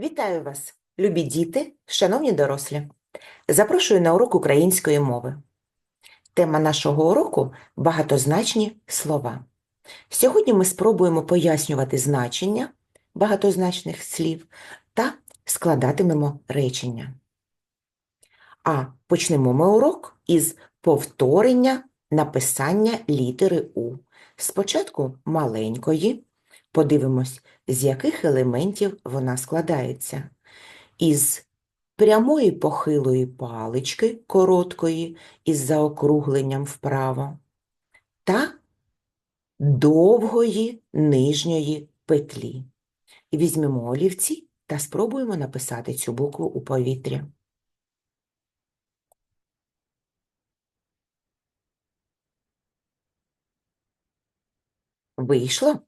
Вітаю вас, любі діти, шановні дорослі. Запрошую на урок української мови. Тема нашого уроку багатозначні слова. Сьогодні ми спробуємо пояснювати значення багатозначних слів та складатимемо речення. А почнемо ми урок із повторення написання літери У. Спочатку маленької, подивимось, з яких елементів вона складається. Із прямої похилої палички короткої із заокругленням вправо та довгої нижньої петлі. І візьмемо олівці та спробуємо написати цю букву у повітрі. Вийшло?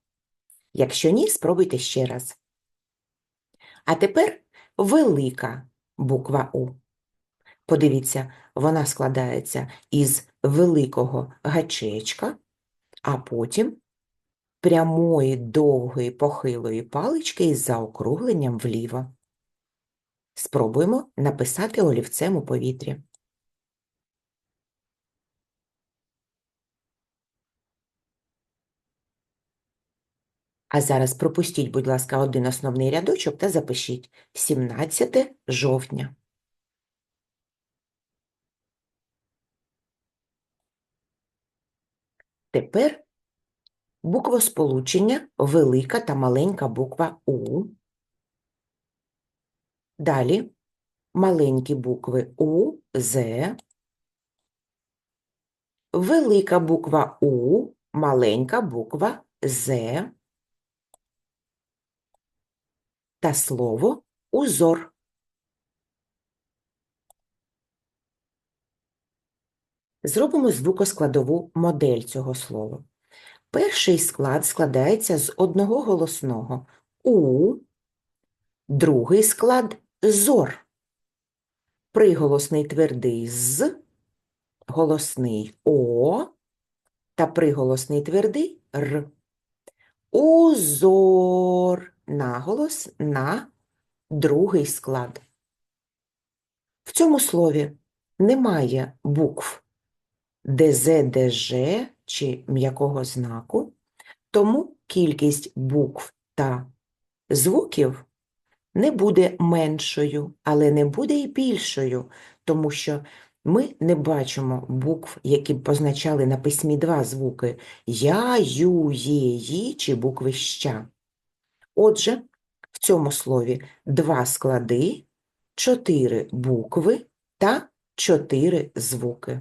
Якщо ні, спробуйте ще раз. А тепер велика буква У. Подивіться, вона складається із великого гачечка, а потім прямої довгої похилої палички із заокругленням вліво. Спробуємо написати олівцем у повітрі. А зараз пропустіть, будь ласка, один основний рядочок та запишіть 17 жовтня. Тепер буквосполучення велика та маленька буква У. Далі маленькі букви У, З. Велика буква У, маленька буква З. та слово узор. Зробимо звукоскладову модель цього слова. Перший склад складається з одного голосного У, другий склад зор. Приголосний твердий з, голосний О та приголосний твердий Р. Узор наголос на другий склад. В цьому слові немає букв ДЗ, ДЖ чи м'якого знаку, тому кількість букв та звуків не буде меншою, але не буде і більшою, тому що ми не бачимо букв, які б позначали на письмі два звуки Я, Ю, Є, Ї чи букви Ща. Отже, в цьому слові два склади, чотири букви та чотири звуки.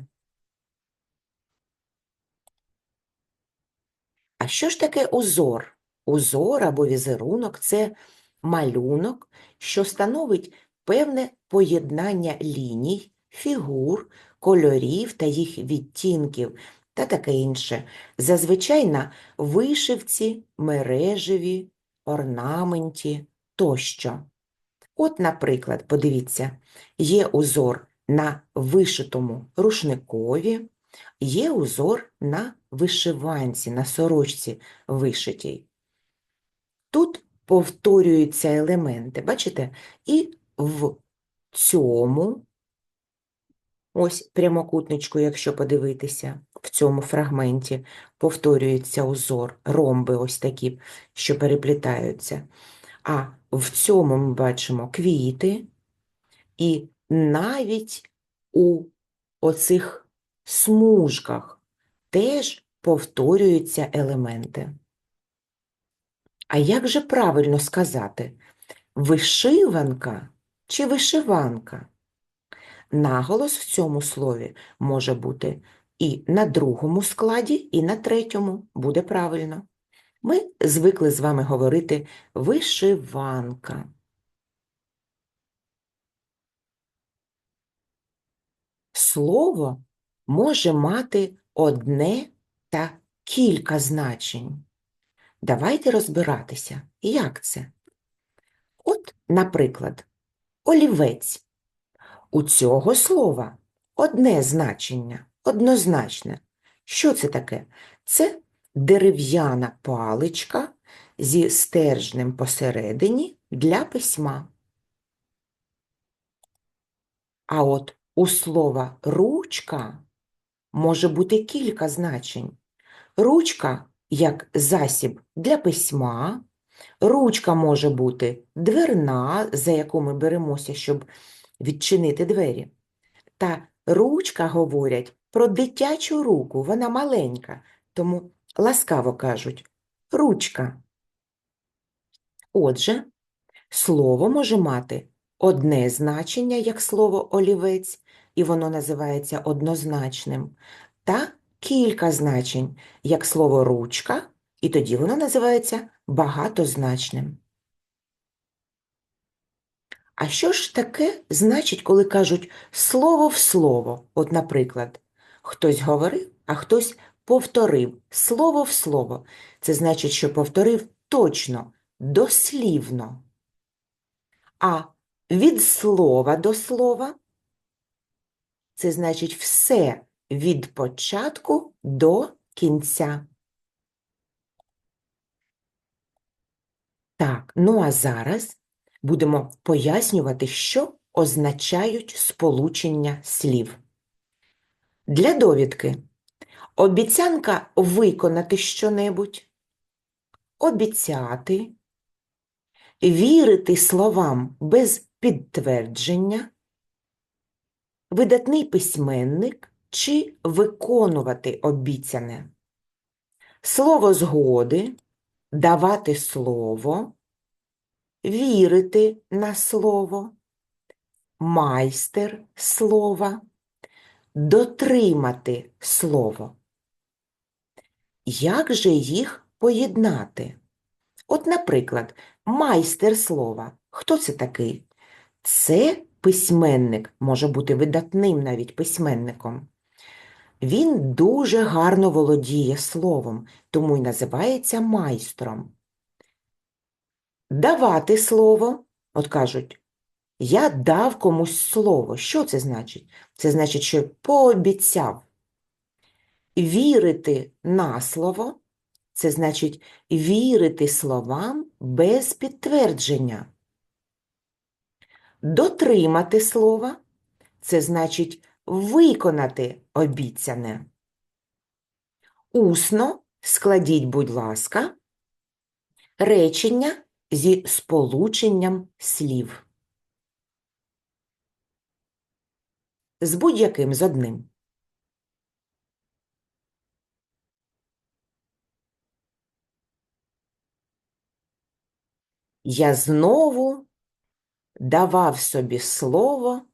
А що ж таке узор? Узор або візерунок це малюнок, що становить певне поєднання ліній, фігур, кольорів та їх відтінків та таке інше. Зазвичай на вишивці, мережеві, орнаменті тощо. От, наприклад, подивіться, є узор на вишитому рушникові, є узор на вишиванці, на сорочці вишитій. Тут повторюються елементи, бачите? І в цьому, ось прямокутничку, якщо подивитися, в цьому фрагменті повторюється узор, ромби ось такі, що переплітаються. А в цьому ми бачимо квіти, і навіть у оцих смужках теж повторюються елементи. А як же правильно сказати, вишиванка чи вишиванка? Наголос в цьому слові може бути і на другому складі, і на третьому буде правильно. Ми звикли з вами говорити вишиванка. Слово може мати одне та кілька значень. Давайте розбиратися, як це. От, наприклад, олівець. У цього слова одне значення, однозначне. Що це таке? Це дерев'яна паличка зі стержнем посередині для письма. А от у слова ручка може бути кілька значень. Ручка як засіб для письма, ручка може бути дверна, за яку ми беремося, щоб відчинити двері. Та ручка говорять про дитячу руку, вона маленька, тому ласкаво кажуть ручка. Отже, слово може мати одне значення, як слово олівець, і воно називається однозначним, та кілька значень, як слово ручка, і тоді воно називається багатозначним. А що ж таке значить, коли кажуть слово в слово? От, наприклад, хтось говорив, а хтось повторив слово в слово. Це значить, що повторив точно, дослівно. А від слова до слова це значить все від початку до кінця. Так, ну а зараз будемо пояснювати, що означають сполучення слів. Для довідки. Обіцянка виконати щонебудь, обіцяти, вірити словам без підтвердження, видатний письменник чи виконувати обіцяне, слово згоди, давати слово, вірити на слово, майстер слова, дотримати слово. Як же їх поєднати? От, наприклад, майстер слова. Хто це такий? Це письменник, може бути видатним навіть письменником. Він дуже гарно володіє словом, тому й називається майстром. Давати слово, от кажуть, я дав комусь слово. Що це значить? Це значить, що пообіцяв. Вірити на слово це значить вірити словам без підтвердження. Дотримати слова це значить виконати обіцяне. Усно складіть, будь ласка, речення зі сполученням слів. З будь-яким з одним. Я знову давав собі слово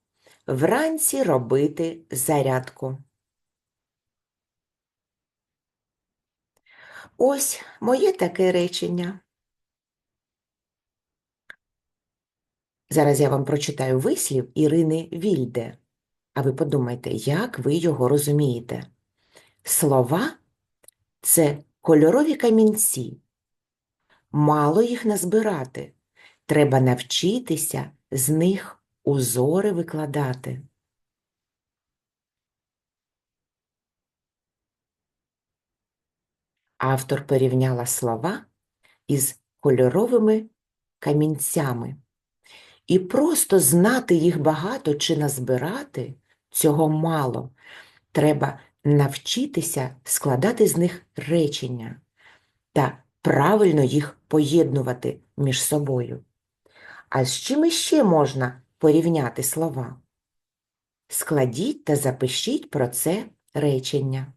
вранці робити зарядку. Ось моє таке речення. Зараз я вам прочитаю вислів Ірини Вільде, а ви подумайте, як ви його розумієте. Слова це кольорові камінці. Мало їх назбирати. Треба навчитися з них узори викладати. Автор порівняла слова із кольоровими камінцями. І просто знати їх багато чи назбирати цього мало. Треба навчитися складати з них речення та правильно їх поєднувати між собою. А з чим іще можна порівняти слова? Складіть та запишіть про це речення.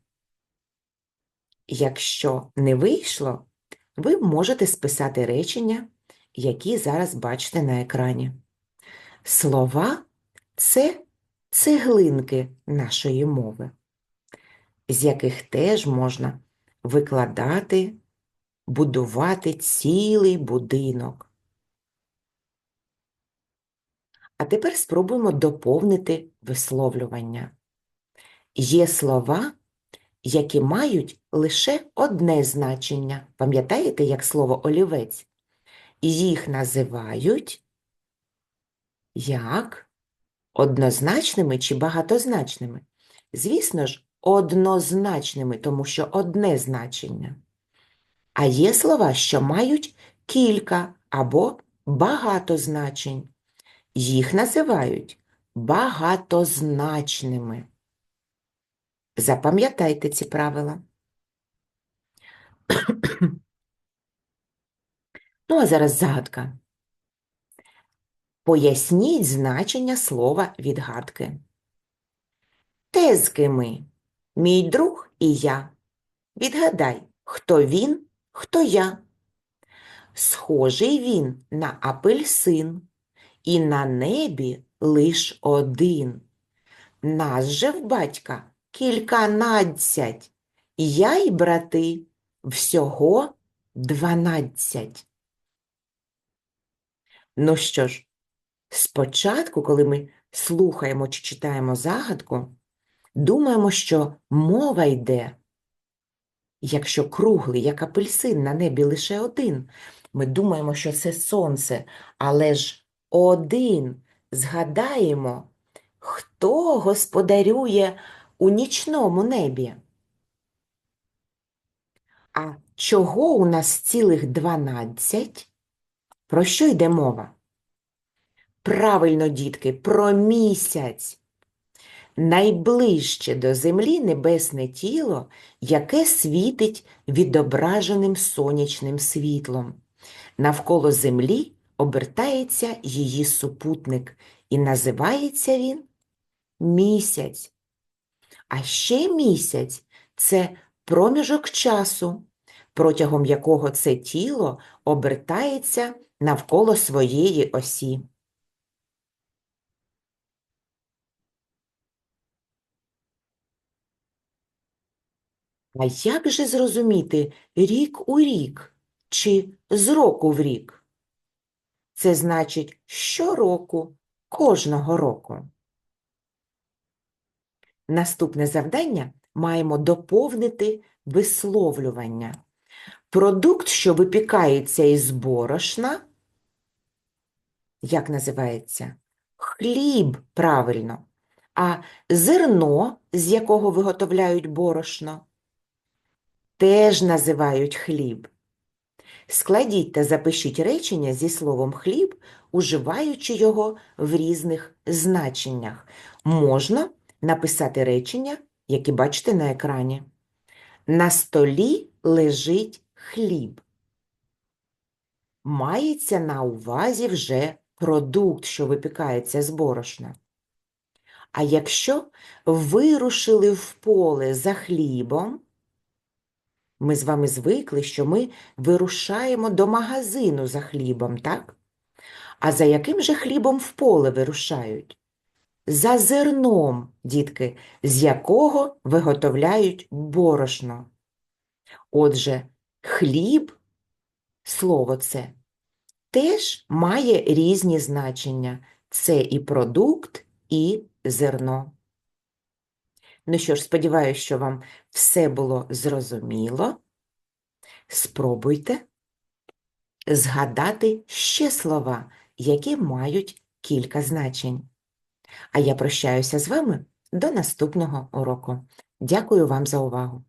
Якщо не вийшло, ви можете списати речення, які зараз бачите на екрані. Слова це цеглинки нашої мови, з яких теж можна викладати, будувати цілий будинок. А тепер спробуємо доповнити висловлювання. Є слова, які мають лише одне значення. Пам'ятаєте, як слово олівець? Їх називають як однозначними чи багатозначними? Звісно ж, однозначними, тому що одне значення. А є слова, що мають кілька або багато значень. Їх називають багатозначними. Запам'ятайте ці правила. Ну, а зараз загадка. Поясніть значення слова відгадки. Тезки ми, мій друг і я. Відгадай, хто він, хто я. Схожий він на апельсин, і на небі лиш один. Нас же в батька кільканадцять, я й брати всього дванадцять. Ну що ж, спочатку, коли ми слухаємо чи читаємо загадку, думаємо, що мова йде. Якщо круглий, як апельсин, на небі лише один, ми думаємо, що це сонце, але ж один. Згадаємо, хто господарює у нічному небі. А чого у нас цілих дванадцять? Про що йде мова? Правильно, дітки, про місяць. Найближче до землі небесне тіло, яке світить відображеним сонячним світлом. Навколо землі обертається її супутник, і називається він місяць. А ще місяць це проміжок часу, протягом якого це тіло обертається навколо своєї осі. А як же зрозуміти рік у рік чи з року в рік? Це значить щороку, кожного року. Наступне завдання маємо доповнити висловлювання. Продукт, що випікається із борошна, як називається? Хліб, правильно. А зерно, з якого виготовляють борошно, теж називають хліб. Складіть та запишіть речення зі словом хліб, уживаючи його в різних значеннях. Можна написати речення, які бачите на екрані. На столі лежить хліб. Мається на увазі вже продукт, що випікається з борошна. А якщо вирушили в поле за хлібом, ми з вами звикли, що ми вирушаємо до магазину за хлібом, так? А за яким же хлібом в поле вирушають? За зерном, дітки, з якого виготовляють борошно. Отже, хліб, слово це, теж має різні значення. Це і продукт, і зерно. Ну що ж, сподіваюся, що вам все було зрозуміло. Спробуйте згадати ще слова, які мають кілька значень. А я прощаюся з вами до наступного уроку. Дякую вам за увагу!